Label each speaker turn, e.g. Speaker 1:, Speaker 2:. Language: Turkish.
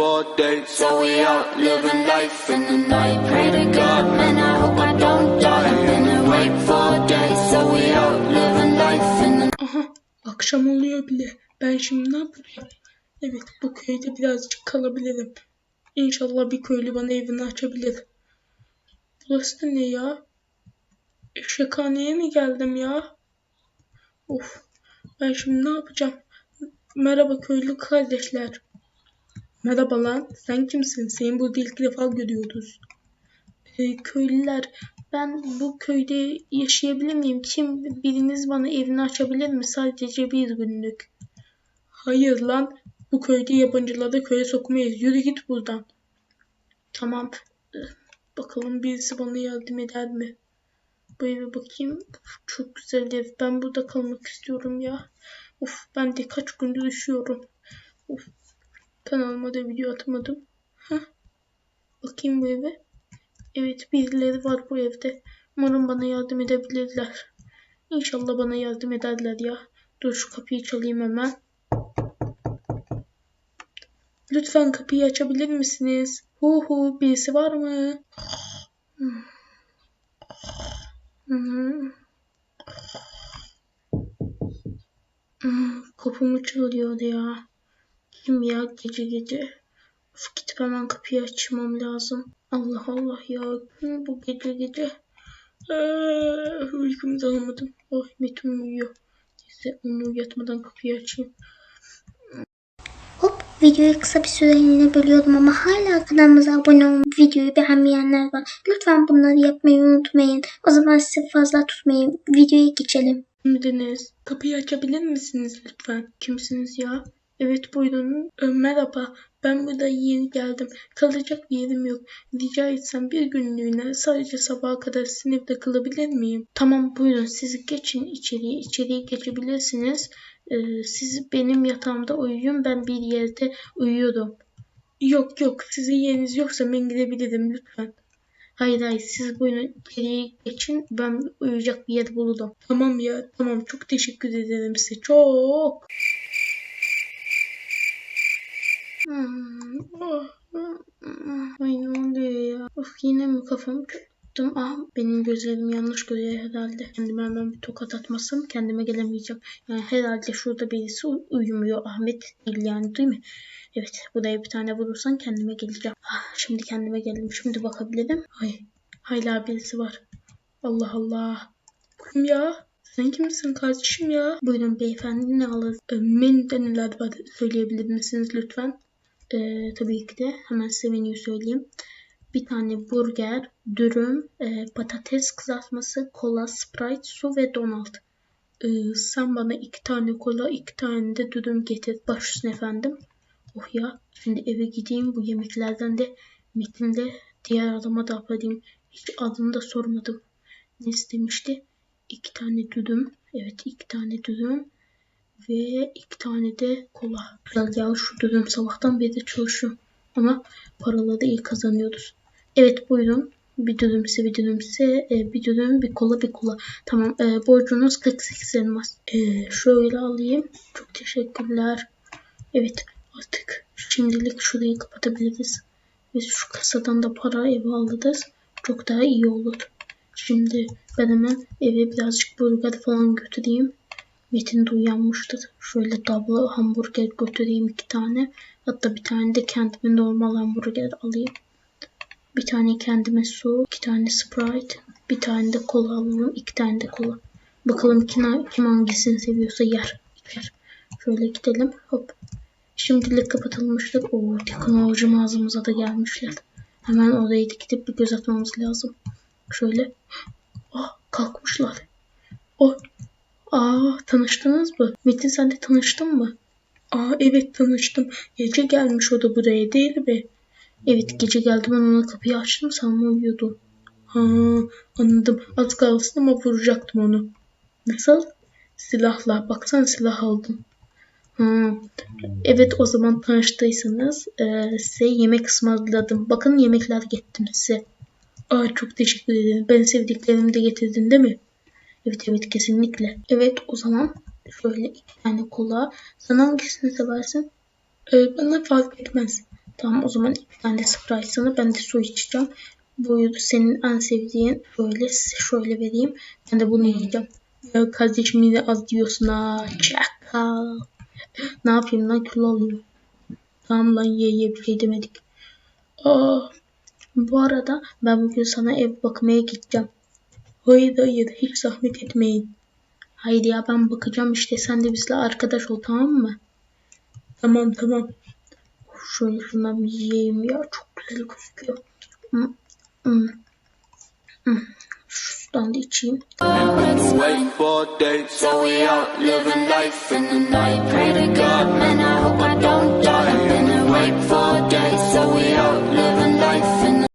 Speaker 1: for days. So we out living life in the night. Pray to God, man, I hope I don't die. Been awake for days. So we out living life in the
Speaker 2: Aha akşam oluyor bile. Ben şimdi ne yapacağım? Evet bu köyde birazcık kalabilirim. İnşallah bir köylü bana evini açabilir. Burası da ne ya? Eşekhaneye mi geldim ya? Of ben şimdi ne yapacağım? Merhaba köylü kardeşler. Merhaba lan sen kimsin? Seni burada ilk defa görüyoruz. Ee, köylüler ben bu köyde yaşayabilir miyim? Kim biriniz bana evini açabilir mi? Sadece bir günlük. Hayır lan. Bu köyde yabancıları köye sokmayız. Yürü git buradan. Tamam. Bakalım birisi bana yardım eder mi? Bu eve bakayım. Uf, Çok güzel ev. Ben burada kalmak istiyorum ya. Uf ben de kaç gündür üşüyorum. Uf. Kanalıma da video atmadım. Heh. Bakayım bu eve. Evet birileri var bu evde. Umarım bana yardım edebilirler. İnşallah bana yardım ederler ya. Dur şu kapıyı çalayım hemen. Lütfen kapıyı açabilir misiniz? Hu hu birisi var mı? Kapımı çalıyordu ya. Kim ya gece gece? Of gidip hemen kapıyı açmam lazım. Allah Allah ya. Bu gece gece? Ee, uykumu da alamadım. Oh Metin uyuyor. Neyse onu uyatmadan kapıyı açayım.
Speaker 3: Hop videoyu kısa bir süreliğine bölüyorum ama hala kanalımıza abone olmayı, videoyu beğenmeyenler var. Lütfen bunları yapmayı unutmayın. O zaman sizi fazla tutmayın. Videoya geçelim.
Speaker 2: Kimdiniz? Kapıyı açabilir misiniz lütfen? Kimsiniz ya? Evet buyurun. Ee, merhaba. Ben burada yeni geldim. Kalacak bir yerim yok. Rica etsem bir günlüğüne sadece sabaha kadar evde kalabilir miyim? Tamam buyurun siz geçin içeriye. İçeriye geçebilirsiniz. Ee, siz benim yatağımda uyuyun. Ben bir yerde uyuyorum. Yok yok sizin yeriniz yoksa ben gidebilirim lütfen. Hayır hayır siz buyurun içeriye geçin ben uyuyacak bir yer bulurum. Tamam ya tamam çok teşekkür ederim size çok. Ay ne oluyor ya? Of yine mi kafamı çarptım? Ah benim gözlerim yanlış görüyor herhalde. Kendime hemen bir tokat atmasam kendime gelemeyeceğim. Yani herhalde şurada birisi uy- uyumuyor. Ahmet değil yani değil mi? Evet buraya bir tane vurursan kendime geleceğim. Ah, şimdi kendime geldim. Şimdi bakabilirim. Ay hala birisi var. Allah Allah. Kim ya? Sen kimsin kardeşim ya? Buyurun beyefendi ne alır? Ee, menüde neler var söyleyebilir misiniz lütfen? Ee, tabii ki de hemen size söyleyeyim. Bir tane burger, dürüm, e, patates kızartması, kola, sprite, su ve donat. Ee, sen bana iki tane kola, iki tane de dürüm getir. Baş üstüne efendim. Oh ya, şimdi eve gideyim bu yemeklerden de Metin'de diğer adama da yapayım. Hiç adını da sormadım. Ne istemişti? İki tane dürüm. Evet iki tane dürüm. Ve iki tane de kola. Güzel ya şu dürüm sabahtan beri çalışıyorum. Ama paraları iyi kazanıyoruz. Evet buyurun. Bir dürümse bir dürümse e, bir dürüm bir kola bir kola. Tamam e, borcunuz 48 elmas. E, şöyle alayım. Çok teşekkürler. Evet artık şimdilik şurayı kapatabiliriz. Ve şu kasadan da para eve alırız. Çok daha iyi olur. Şimdi ben hemen eve birazcık burger falan götüreyim. Metin de uyanmıştır. Şöyle double hamburger götüreyim iki tane. Hatta bir tane de kendime normal hamburger alayım. Bir tane kendime su, iki tane Sprite, bir tane de kola alalım, iki tane de kola. Bakalım kim, kim hangisini seviyorsa yer. yer. Şöyle gidelim. Hop. Şimdilik kapatılmıştır. Oo teknoloji mağazamıza da gelmişler. Hemen oraya gidip bir göz atmamız lazım. Şöyle. Ah kalkmışlar. Oh. Aa tanıştınız mı? Metin sen de tanıştın mı? Aa evet tanıştım. Gece gelmiş o da buraya değil mi? Evet gece geldim ben ona kapıyı açtım sanma uyuyordu. Ha anladım. Az kalsın ama vuracaktım onu. Nasıl? Silahla. Baksana silah aldım. Ha. Evet o zaman tanıştıysanız e, size yemek ısmarladım. Bakın yemekler getirdim size. Aa çok teşekkür ederim. Ben sevdiklerimi de getirdin değil mi? Evet evet kesinlikle. Evet o zaman şöyle iki tane kola. Sen hangisini seversin? Ee, bana fark etmez. Tamam o zaman bir tane de Sprite'sını ben de su içeceğim. Bu senin en sevdiğin size şöyle vereyim. Ben de bunu yiyeceğim. Ya kardeşim yine az diyorsun ha. Çakal. Ne yapayım lan kilo alıyorum. Tamam lan ye ye bir şey demedik. Aa, bu arada ben bugün sana ev bakmaya gideceğim. Hayır hayır hiç zahmet etmeyin. Hayır ya ben bakacağım işte sen de bizle arkadaş ol tamam mı? Tamam tamam. Şöyle şundan bir yiyeyim ya çok güzel gözüküyor. Hmm, hmm, hmm. Şuradan da içeyim.